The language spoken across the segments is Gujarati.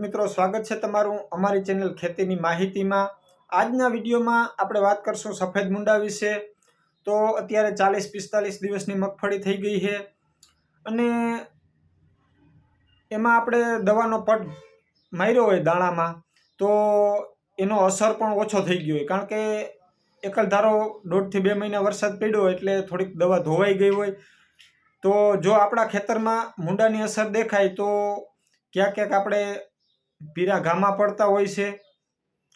મિત્રો, સ્વાગત છે તમારું અમારી ચેનલ ખેતીની માહિતીમાં. આજના વિડીયોમાં આપણે વાત કરશું સફેદ મુંડા વિશે. તો અત્યારે ચાલીસ પિસ્તાલીસ દિવસની મગફળી થઈ ગઈ છે. અને એમાં આપણે દવાનો પટ માર્યો હોય દાણામાં, તો એનો અસર પણ ઓછો થઈ ગયો હોય. કારણ કે એકલ ધારો દોઢથી બે મહિના વરસાદ પડ્યો એટલે થોડીક દવા ધોવાઈ ગઈ હોય. તો જો આપણા ખેતરમાં મુંડાની અસર દેખાય, તો ક્યાંક ક્યાંક આપણે પીરા ઘામાં પડતા હોય છે.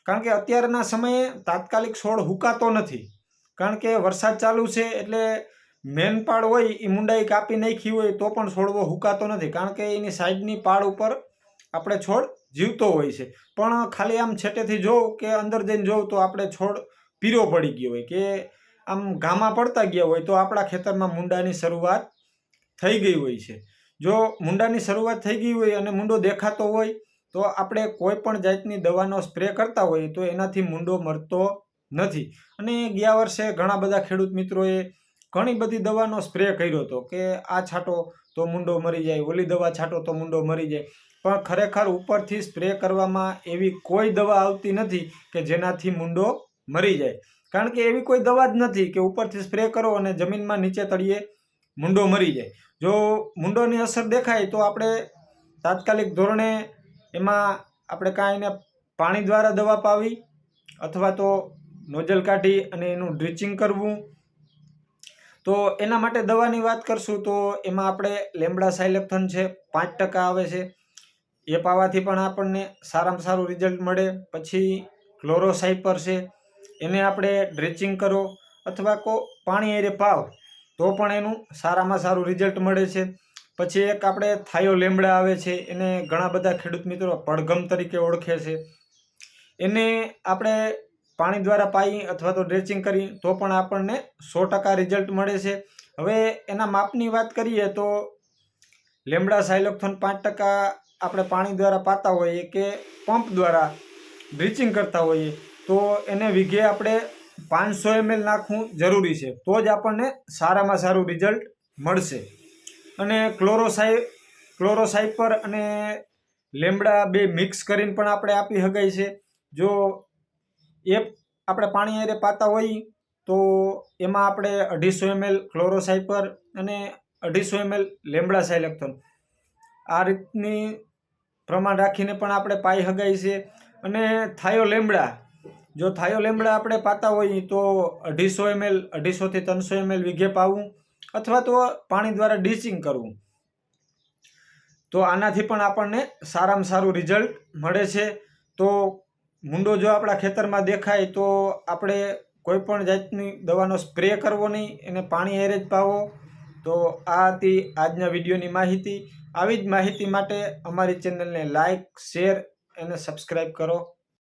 કારણ કે અત્યારના સમયે તાત્કાલિક છોડ હુકાતો નથી. કારણ કે વરસાદ ચાલુ છે એટલે મેન પાળ હોય એ મુંડાઈ કાપી નાખી હોય, તો પણ છોડવો હુકાતો નથી. કારણ કે એની સાઈડની પાળ ઉપર આપણે છોડ જીવતો હોય છે. પણ ખાલી આમ છેટેથી જોઉં કે અંદર જઈને જોઉં તો આપણે છોડ પીરો પડી ગયો હોય કે આમ ઘામાં પડતા ગયા હોય તો આપણા ખેતરમાં મુંડાની શરૂઆત થઈ ગઈ હોય છે. જો મુંડાની શરૂઆત થઈ ગઈ હોય અને મુંડો દેખાતો હોય, તો આપણે કોઈ પણ જાતની દવાનો સ્પ્રે કરતા હોઈએ તો એનાથી મુંડો મરતો નથી. અને ગયા વર્ષે ઘણા બધા ખેડૂત મિત્રોએ ઘણી બધી દવાનો સ્પ્રે કર્યો હતો કે આ છાંટો તો મુંડો મરી જાય, ઓલી દવા છાંટો તો મુંડો મરી જાય. પણ ખરેખર ઉપરથી સ્પ્રે કરવામાં એવી કોઈ દવા આવતી નથી કે જેનાથી મુંડો મરી જાય. કારણ કે એવી કોઈ દવા જ નથી કે ઉપરથી સ્પ્રે કરો અને જમીનમાં નીચે તળિયે મુંડો મરી જાય. જો મુંડોની અસર દેખાય તો આપણે તાત્કાલિક ધોરણે એમાં આપણે કાંઈ એને પાણી દ્વારા દવા પાવી અથવા તો નોઝલ કાઢી અને એનું ડ્રિચિંગ કરવું. તો એના માટે દવાની વાત કરશું તો એમાં આપણે લેમડા સાયલેક્થન છે, પાંચ ટકા આવે છે. એ પાવાથી પણ આપણને સારામાં સારું રિઝલ્ટ મળે. પછી ક્લોરોસાઇપર છે, એને આપણે ડ્રેચિંગ કરો અથવા કો પાણી એરે પાવ. તો પણ એનું સારામાં સારું રિઝલ્ટ મળે છે. પછી એક આપણે થાયો લેમડા આવે છે, એને ઘણા બધા ખેડૂત મિત્રો પડઘમ તરીકે ઓળખે છે. એને આપણે પાણી દ્વારા પાઈ અથવા તો ડ્રેચિંગ કરી, તો પણ આપણને સો ટકા રિઝલ્ટ મળે છે. હવે એના માપની વાત કરીએ તો લેમડા સાયલોક્થોન પાંચ ટકા આપણે પાણી દ્વારા પાતા હોઈએ કે પંપ દ્વારા ડ્રિચિંગ કરતા હોઈએ, તો એને વીઘે આપણે પાંચસો એમએલ નાખવું જરૂરી છે. તો જ આપણને સારામાં સારું રિઝલ્ટ મળશે. અને ક્લોરોસાઈ ક્લોરોસાઇપર અને લેમડા બે મિક્સ કરીને પણ આપણે આપી શકાય છે. જો એ આપણે પાણી અરે પાતા હોઈએ તો એમાં આપણે અઢીસો એમએલ ક્લોરોસાઇપર અને અઢીસો એમએલ લેમડા સાયલેક્થોન આ રીતની પ્રમાણ રાખીને પણ આપણે પાઈ શકાય છે. અને થાયો લેમડા જો થાયો લીમડા આપણે પાતા હોઈએ તો અઢીસો એમએલ, અઢીસોથી ત્રણસો એમએલ વીઘે પાવું અથવા તો પાણી દ્વારા ડીચિંગ કરવું. તો આનાથી પણ આપણને સારામાં સારું રિઝલ્ટ મળે છે. તો મુંડો જો આપણા ખેતરમાં દેખાય તો આપણે કોઈ પણ જાતની દવાનો સ્પ્રે કરવો નહીં, એને પાણી એરે જ પાવો. તો આ હતી આજના વિડીયોની માહિતી. આવી જ માહિતી માટે અમારી ચેનલને લાઇક શેર અને સબસ્ક્રાઈબ કરો.